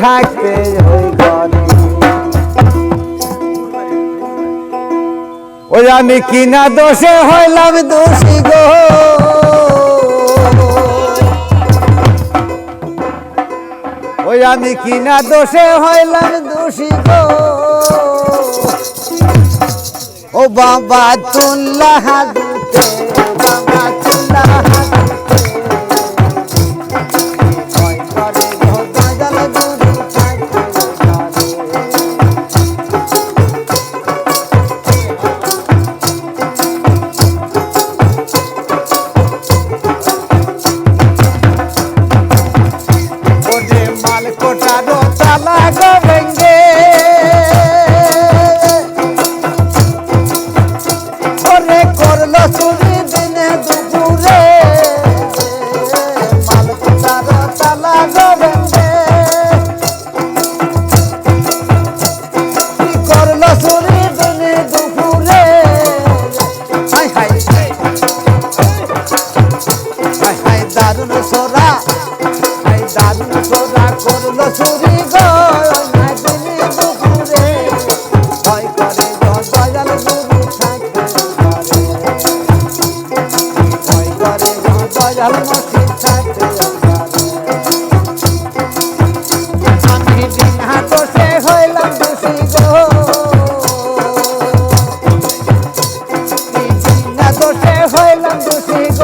থাকতে ওই আমি কিনা দোষে হইলাম দোষী গো। ওই আমি কিনা দোষে হইলাম দোষী গো। ও বাবা তুল্লাহ দুতে বাবা তুল্লাহ কোটারো তালা গো ভেঙ্গে ওরে করল চুরি দিনে দুপুরে। মাল কোটারো তালা গো করল চুরি দিনে দুপুরে? High high. হাই হাই, দারুণ সোরা। দারুণ সোরা করল চুরি গো ওই মাদিনী দুপুরে। ভয় করে দয়াল গুরু থাকতে ভয় করে দয়াল দোষী গো